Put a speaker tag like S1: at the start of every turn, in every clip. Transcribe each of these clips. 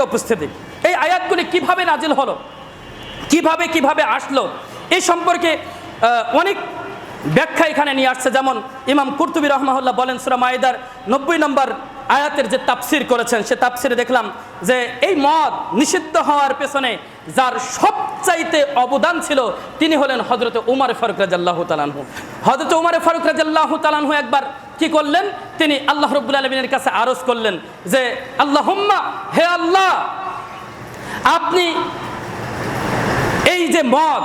S1: প্রিয় উপস্থিতি। এই আয়াতগুলি কীভাবে নাজিল হলো? কীভাবে কীভাবে আসলো? এই সম্পর্কে অনেক ব্যাখ্যা এখানে নিয়ে আসছে। যেমন ইমাম কুরতুবি রহমাহুল্লাহ বলেন, সুরা মাইদার নব্বই নম্বর আয়াতের যে তাফসির করেছেন, সে তাফসিরে দেখলাম যে এই মদ নিষিদ্ধ হওয়ার পেছনে যার সবচাইতে অবদান ছিল, তিনি হলেন হজরত উমার ফারুক রাজাল্লাহ তালানহু হজরত উমার ফারুক রাজাল্লাহ তালানহু একবার কি করলেন? তিনি আল্লাহ রব্বুল আলমিনের কাছে আরজ করলেন যে আল্লাহ হে আল্লাহ, আপনি এই যে মদ,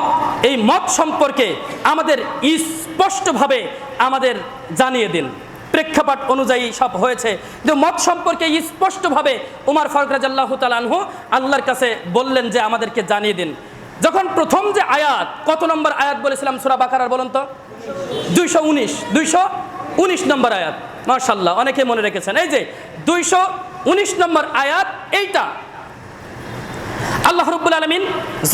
S1: এই মদ সম্পর্কে আমাদের স্পষ্টভাবে আমাদের জানিয়ে দিন। প্রেক্ষাপট অনুযায়ী সব হয়েছে। যে মদ সম্পর্কে স্পষ্টভাবে উমার ফারুক রাজাল্লাহ তালানহু আল্লাহর কাছে বললেন যে, আমাদেরকে জানিয়ে দিন। যখন প্রথম যে আয়াত, কত নম্বর আয়াত বলেছিলাম সুরা বাকারার বলুন তো? দুইশো উনিশ, দুইশো উনিশ নম্বর আয়াত মার্শাল্লাহ অনেকে মনে রেখেছেন। এই যে দুইশো উনিশ নম্বর আয়াত, এইটা। আল্লাহ রব্বুল আলমিন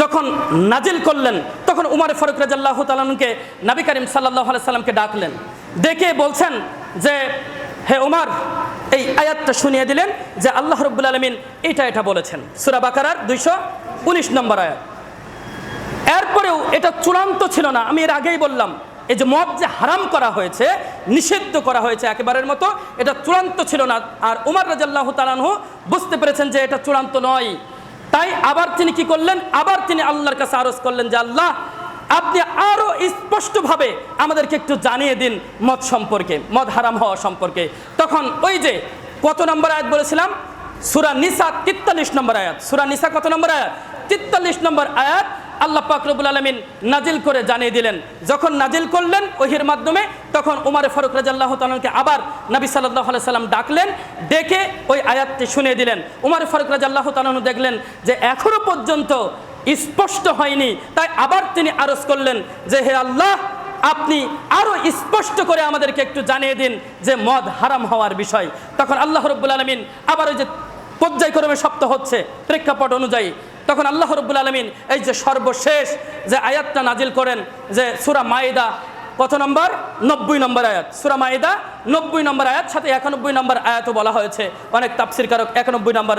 S1: যখন নাজিল করলেন, তখন উমার ফারুক রাজাল্লাহ তালনকে নবী করিম সাল্লাহ সাল্লামকে ডাকলেন। ডেকে বলছেন যে, হে উমার, এই আয়াতটা শুনিয়ে দিলেন যে আল্লাহ রব্বুল আলমিন এটা এটা বলেছেন। সুরা বাকারার দুইশো উনিশ নম্বর আয়াত। এরপরেও এটা চূড়ান্ত ছিল না, আমি এর আগেই বললাম, এই যে মদ যে হারাম করা হয়েছে নিষিদ্ধ করা হয়েছে একেবারের মতো। এটা চূড়ান্ত ছিল না। আর উমার রাজাল্লাহ তালানহু বুঝতে পেরেছেন যে এটা চূড়ান্ত নয়। তাই আবার তিনি কি করলেন? আবার তিনি আল্লাহর কাছে আরজ করলেন যে, আল্লাহ, আপনি আরও স্পষ্টভাবে আমাদেরকে একটু জানিয়ে দিন মদ সম্পর্কে, মদ হারাম হওয়া সম্পর্কে। তখন ওই যে, কত নম্বর আয়াত বলেছিলাম? সুরা নিসা তেতাল্লিশ নম্বর আয়াত। সুরা নিসা কত নম্বর আয়াত? তেতাল্লিশ নম্বর আয়াত আল্লাহ পাক রব্বুল আলমিন নাজিল করে জানিয়ে দিলেন। যখন নাজিল করলেন ওহির মাধ্যমে, তখন উমার ফারুক রাজাল্লাহ তালকে আবার নবী সাল্লাহ সাল্লাম ডাকলেন, ডেকে ওই আয়াতটি শুনিয়ে দিলেন। উমার ফারুক রাজাল্লাহ তালু দেখলেন যে এখনও পর্যন্ত স্পষ্ট হয়নি, তাই আবার তিনি আরজ করলেন যে, হে আল্লাহ, আপনি আরও স্পষ্ট করে আমাদেরকে একটু জানিয়ে দিন যে মদ হারাম হওয়ার বিষয়। তখন আল্লাহ রব্বুল আলমিন আবার ওই যে পর্যায়ক্রমে সপ্তাহ হচ্ছে, প্রেক্ষাপট অনুযায়ী তখন আল্লাহ রব্বুল আলমিন এই যে সর্বশেষ যে আয়াতটা নাজিল করেন যে সুরা মায়েদা, কত নম্বর? নব্বই নম্বর আয়াত। সুরা মায়েদা, নব্বই নম্বর আয়াত, সাথে একানব্বই নম্বর আয়াতও বলা হয়েছে। অনেক তাফসির কারক একানব্বই নম্বর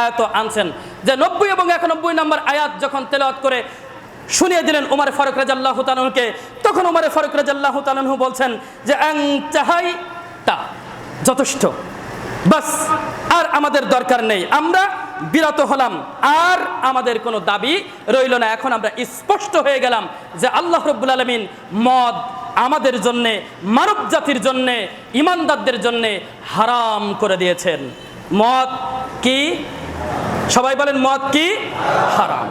S1: আয়াত আনছেন। যে নব্বই এবং একানব্বই নম্বর আয়াত যখন তেলাওয়াত করে শুনিয়ে দিলেন উমার ফারুক রাজাল্লাহ তালুকে তখন উমার ফারুক রাজাল্লাহ তালু বলছেন যে তা যথেষ্ট। বাস, আর আমাদের দরকার নেই। আমরা বিরত হলাম। আর আমাদের কোনো দাবি রইল না। এখন আমরা স্পষ্ট হয়ে গেলাম যে আল্লাহ রব্বুল আলমিন মদ আমাদের জন্যে, মানব জাতির জন্যে, ইমানদারদের জন্যে হারাম করে দিয়েছেন। মদ কি? সবাই বলেন মদ কি? হারাম।